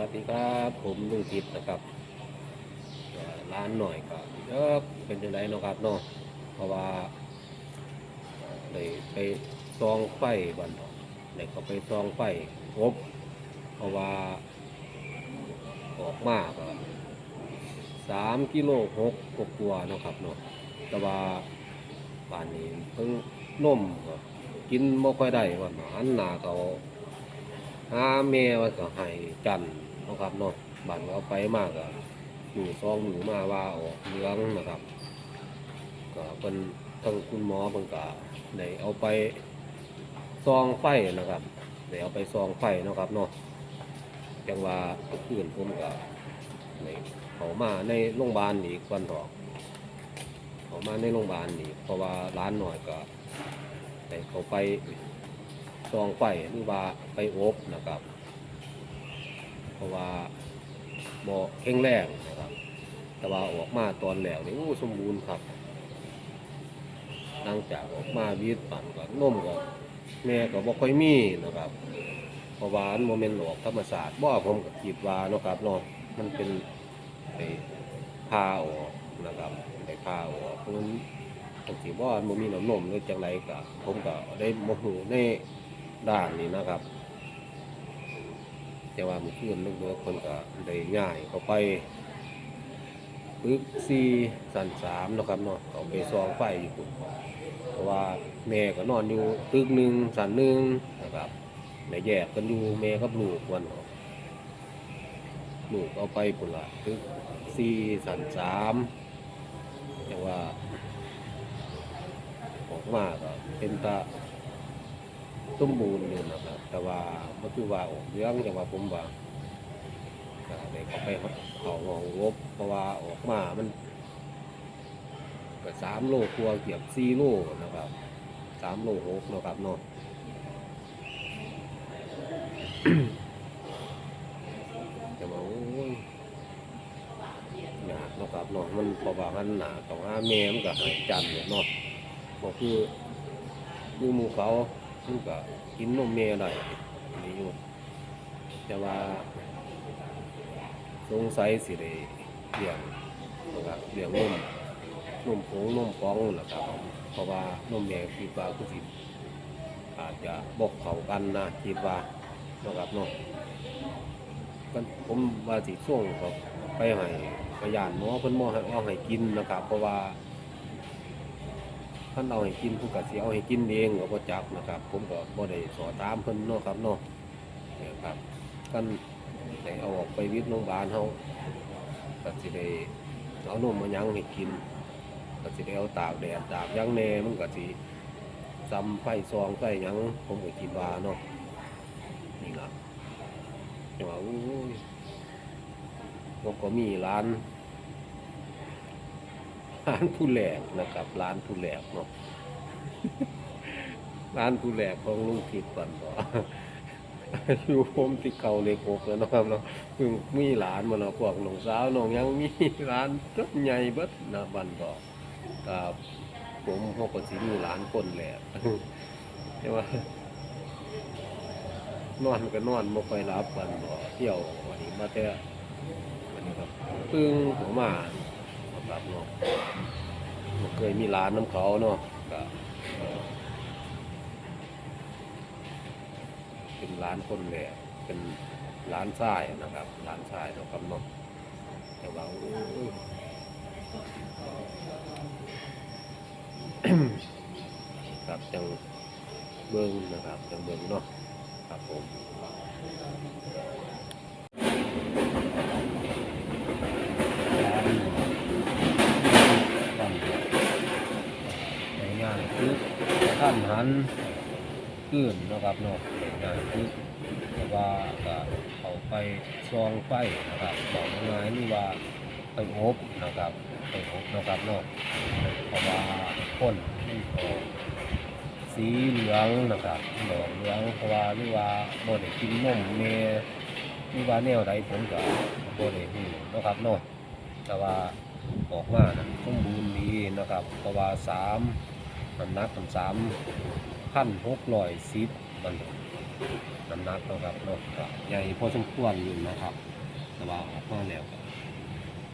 วัสดีครับ ผมลุงทิพย์นะครับร้านหน่อยก็เยอเป็นยังไงเนาะครับเนาะเพราะว่าเอ่อไปซองไฟบันได้ก็ไปซองไฟงบเพราะว่าออกมากก็สามกิโลหกกว่าๆเนาะครับเนาะแต่ว่าบ้านนี้เพิ่งนมก็กินบ่ค่อยได้วันอันหนาเขาหาแม่ว่าก็ให้จันทร์ นะครับเนาะบันเอาไปมากก็อยู่ซองหนูมาว่าออกเหลืองนะครับก็เป็นทั้งคุณหมอเพิ่นก็ได้เอาไปซองไฟนะครับได้เอาไปซองไฟนะครับเนาะจังว่าอื่นผมก็ได้เขามาในโรงพยาบาลอีกวันถอกเขามาในโรงพยาบาลอีกเพราะว่าร้านหน่อยก็ได้เขาไปซองไฟหรือว่าไปอบนะครับ เพราะว่าบ่แข็งแรงนะครับ แต่ว่าออกมาตอนแล้วนี่โอ้สมบูรณ์ครับหลังจากออกมาวีดปั่นก็นมก็แม่ก็บ่ค่อยมีนะครับเพราะว่าอันโมเมนต์ออกธรรมศาสตร์บ่ผมก็คิดว่านะครับเนาะมันเป็นไปพาออกนะครับไปพาออกเพราะมันผมสิว่ามันบ่มีหน้ำนมหรือจังไรก็ผมก็ได้บ่ฮู้ในด้านนี้นะครับ แต่ว่าเมื่อคืนลูกเรือคนก็ได้ง่ายเขาไปปึ๊กซีสันสามนะครับเนาะเขาไปซองไฟอยู่เพราะว่าแม่ก็นอนอยู่ตึกหนึ่งสันหนึ่งนะครับในแยกกันอยู่แม่กับลูกวันเนาะลูกเอาไปพุ่นละตึกซีสันสามแต่ว่าออกมาก็เป็นตา สมบูรณ์อยู่นะครับ แต่ว่ามันคือว่าออกเรื่องแต่ว่าผมว่าก็ได้เขาไปเขางองงบเพราะว่าออกมามันก็สามโลครัวเกียบสี่โลนะครับสามโลหกนะครับเนาะแต่ว่าโอ้ยหนักนะครับเนาะมันเพราะว่ามันหนาต้องหาแม่มันก็หายจันเนี่ยเนาะก็คือคือหมูเขา มันก็กินนมแม่ได้นี่อยู่แต่ว่า สงสัยสิได้เลี้ยงนะครับเลี้ยงนมนมผงนมฟองนะครับเพราะว่านมแม่คิดว่าคือสิอาจจะบกเขากันนะคิดว่านะครับเนาะกันผมว่าสิช่วงก็ไปให้พยานหมอเพิ่นหมอให้เอาให้กินนะครับ เพราะว่า ท่านเอาให้กินผู้กัดสิเอาให้กินเองก็บ่จักนะครับ ผมก็บ่ได้สอตามเพิ่นเนาะครับเนาะเนี่ยครับกันได้เอาออกไปวิทย์โรงพยาบาลเฮาก็สิได้เอานมมายังให้กินก็สิได้เอาตากแดดตากยังแน่มันก็สิซ้ำไฟซองไฟยังผมก็คิดว่าเนาะนี่ละจังว่าโอ้ยก็มีร้าน ร้านผู้แหลกนะครับ ร้านผู้แหลกเนาะร้านผู้แหลกของลุงทิพย์ก่อนบ่อยู่ผมที่เก่าเลยโกกแล้วนะครับเนาะเพิ่งมีหลานมาเนาะพวกน้องสาวน้องยังมีร้านก็ใหญ่เบิดนะบันบ่ครับผมเขาก็สิมีหลานคนแหละใช่ว่านอนก็นอนบ่ค่อยหลับบันบ่เที่ยววันนี้มาแต่วันนี้ครับปึ้งหัวมา ครับเนาะเคยมีร้านน้ำเขาเนาะก็เป็นร้านคนแหลกเป็นร้านทรายนะครับร้านทรายเนาะครับเนาะแต่ว่าโอ้ยครับจังเบิ้งนะครับจังเบิ้งเนาะครับผมร้านง่ายๆคือท่านหันขึ้นนะครับเนาะง่ายๆคือแต่ว่าก็เอาไปซองไฟนะครับบอกง่ายนี่ว่าไปอบนะครับไปอบนะครับเนาะเพราะว่าคนที่ออกสีเหลืองนะครับดอกเหลืองเพราะว่าหรือว่าบ่ได้กินนมแม่หรือว่าแนวใดผมก็บ่ได้ฮู้เนะครับเนาะแต่ว่าออกมานะสมบูรณ์ดีนะครับเพราะว่าสาม น้ำหนักมันสามพันหกร้อยสิบมันน้ำหนักนะครับเนาะก็ใหญ่พอสมควรอยู่นะครับ แต่ว่าออกมาแล้วก็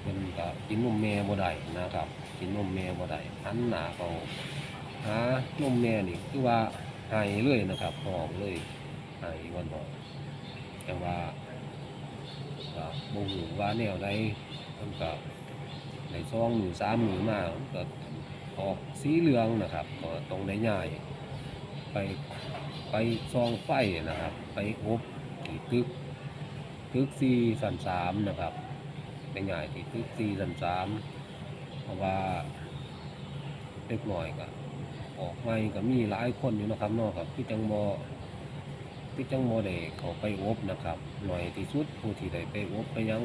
เพิ่นก็กินนมแม่บ่ได้นะครับ กินนมแม่บ่ได้หันหน้าเขาหานมแม่นี่คือว่าหายเลยนะครับหอมเลยหายวันหอมแต่ว่าก็บ่รู้ว่าแนวใดเพิ่นก็ได้ซองหรือสามหรือมามันก็ ออกสีเหลืองนะครับก็ตรงได้ย่าย ไปไปซองไฟนะครับ ไปอบที่ตึกตึกสี่สันสามนะครับเป็นใหญ่ที่ตึกสี่สันสามเพราะว่าเล็กหน่อยก็ออกไม่ก็มีหลายคนอยู่นะครับนอกครับพี่จังโมพี่จังโมได้เขาไปอบนะครับ หน่อยที่สุดผู้ที่ได้ไปอบไปยัง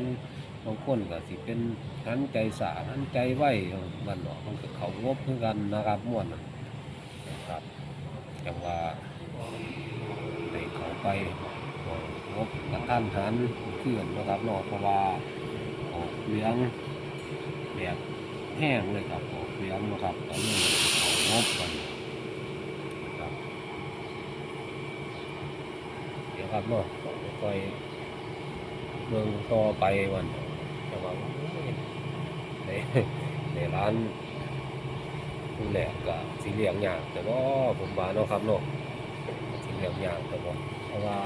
บางคนก็สิเป็นหันใจสาหันใจไหวมันเนาะมันก็เขาอบคือกันนะครับม่วนนะครับจังว่าได้เขาไปงบกระทันหันเขื่อนนะครับเนอกเพราะว่าออกเลี้ยงแบบแห้งเลยครับออกเลี้ยงนะครับตอนนี้เอางบกันครับเดี๋ยวครับเนาะคอยเมืองต่อไปวัน จะว่าในในร้านผู้แหลกกับสีเหลียงยากแต่ว่าผมว่าเนาะครับเนาะสีเหลียงยากแต่ว่าเพราะว่า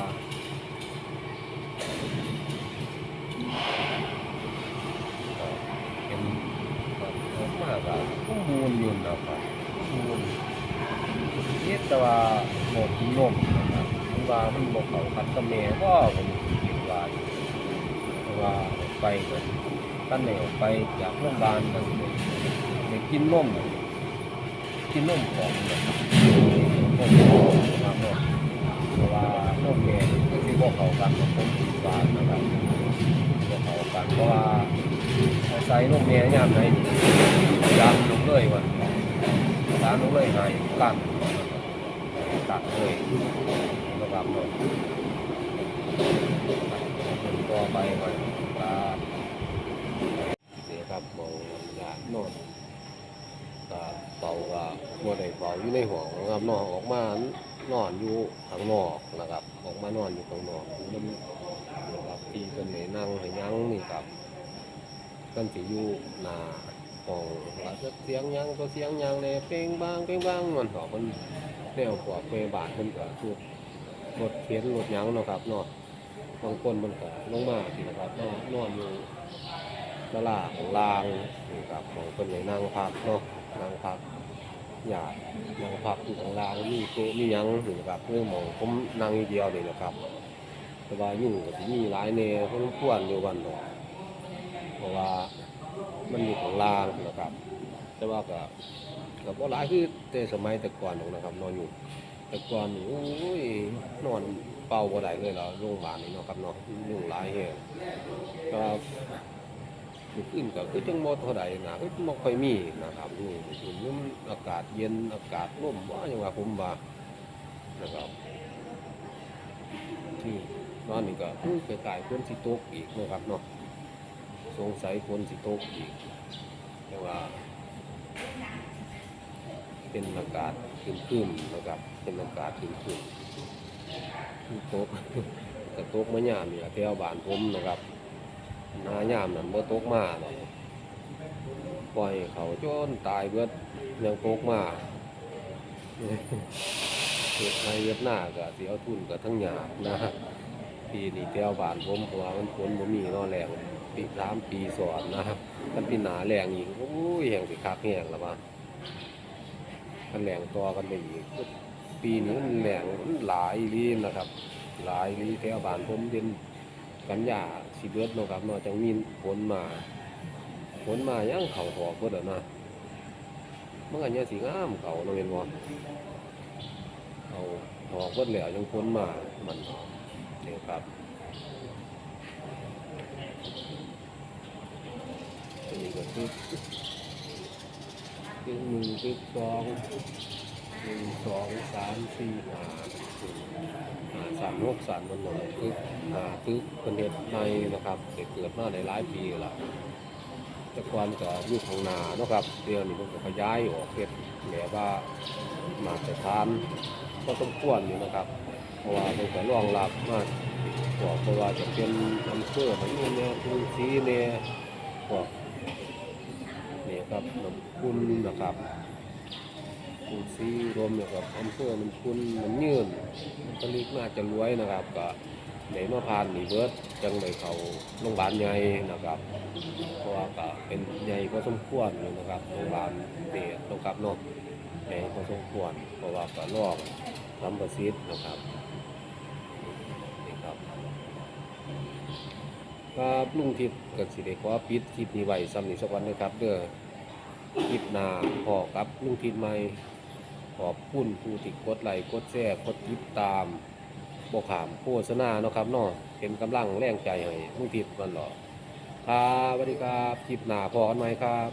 เป็นแบบมากอะข้อมูลอยู่นะครับข้อมูลเยแต่ว่าหมดนมนะครับว่ามันบอกเขาคัดกระเมก็ผมคิดว่าอยู่เพราะว่า ไปกันตั้งแนวไปจากโรงพยาบาลกันเลยไปกินนมกินนมของนะครับนมของนะครับเพราะว่านมแม่ก็คือบอกเขากันกับผมคิดว่านนะครับบอกเขากันเพราะว่าใส่นมแม่ยามไหนยามลงเลยวันยามลงเลยหายกันตัดเลยนะครับเนาะเป็นตัวไปมัน ครับนี่ครับมองยาโนอนก็เป่าก็บ่ได้เป่าอยู่ในห้องนะครับนอนออกมานอนอยู่ข้างนอกนะครับ ออกมานอนอยู่ข้างนอกมันนะครับที่เป็นให้นั่งให้ยั้งนี่ครับกันสิอยู่หน้าห้องว่าจะเสียงยังก็เสียงยังเลยเพลงบางเพลงบางมันก็มันแนวกว่าเพลงบาทมันก็ถูกรถเข็นรถยังเนาะครับเนาะ บางคนมันก็ลงมาสินะครับนอนนอนอยู่ตลาดลางนี่ครับบางคนอย่างนั่งพักเนาะนั่งพักอยากนั่งพักอยู่ข้างล่างมีโต๊ะมีหยังนี่นะครับเรื่องหมองผมนั่งอยู่เดียวนี่นะครับแต่ว่ายุ่งก็สิมีหลายแนวพอสมควรอยู่วันเนาะเพราะว่ามันอยู่ของลางนะครับ แต่ว่าก็ ก็บ่หลายคือแต่สมัยแต่ก่อนหรอกนะครับนอนอยู่แต่ก่อนโอ้ยนอนเป่าบ่ได้เลยเหรอโรงพยาบาลนี่เนาะครับเนาะยุ่งหลายแฮงก็อยู่ขึ้นก็คือจังบ่เท่าใดนะคือบ่ค่อยมีนะครับนี่อยู่นี่มันอากาศเย็นอากาศร่มว่าอย่างว่าผมว่านะครับที่นอนนี่ก็คือคล้ายๆฝนสิตกอีกนะครับเนาะสงสัยคนสิตกอีกแต่ว่า เป็นอากาศขึ้นๆนะครับเป็นอากาศขึ้นๆตกกระตกมายามนี่ล่ะแถวบ้านผมนะครับหน้ายามนั่นบ่ตกมาหรอกปล่อยเขาจนตายเบิดยังโตกมาเฮ็ดในเฮ็ดหน้าก็สิเอาทุนกับทั้งหยาบนะปีนี้แถวบ้านผมเพราะว่ามันฝนบ่มีนอแรงปีสามปีสอนนะครับกันปีหนาแรงอีกโอ้ยแห่งสิคักแห่งละบ้าน กันแรงต่อกันไปอีก ปีนี้มันแรงหลายอีนะครับ หลายอีแถวบ้านผมเป็นกันยาสิเบิดนะครับนาะจังมีฝนมาฝนมายังเข่าถอกเบิดแล้วนะเมันก็ยังสิงามเขาเนาะแม่นบ่เขาถอกเบิดแล้วยังฝนมามันเนี่ยครับนนี้ก็คือ คือหนึ่งคือสองหนึ่งสองสามสี่ห้าห้าสามหกสามมันหมดคือหาคือเป็นเด็ดในนะครับเด็กเกิดมาได้หลายปีล้วแต่ก่อนก็อยู่ข้างนาเนาะครับเดี๋ยวนี้มันก็ขยายออกเฮ็ดแบบว่ามาตรฐานก็ต้องควรอยู่นะครับ เพราะว่าเพิ่นก็รองรับมาพวกเพราะว่าจะเป็นอำเภอมันนี่เนี่ยกรุงศรีเนี่ยพวก ครับน้ำคุณนะครับกรุงศรีรวมเนี่ยกับอำเภอน้ำคุณน้ำยืนมันก็ลิกน่าจะรวยนะครับก็ได้มาผ่านนี่เบิดจังได้เขาโรงพยาบาลใหญ่นะครับเพราะว่าก็เป็นใหญ่พอสมควรอยู่นะครับโรงพยาบาลเดชนะครับเนาะใหญ่พอสมควรเพราะว่าก็ลอกทำประสิทธิ์นะครับนี่ครับครับลุงทิพย์ก็สิได้ขอปิดคลิปนี้ไว้ซ้ำนี้สักวันนะครับเด้อ คลิปหน้าพอกับลุงทิพย์ใหม่ขอบคุณผู้ที่กดไลค์กดแชร์กดติดตามบกขามโฆษณาเนาะครับเนาะเป็นกำลังแรงใจให้ลุงทิพย์มันหรอครับสวัสดีครับคลิปหน้าพอกันไหมครับ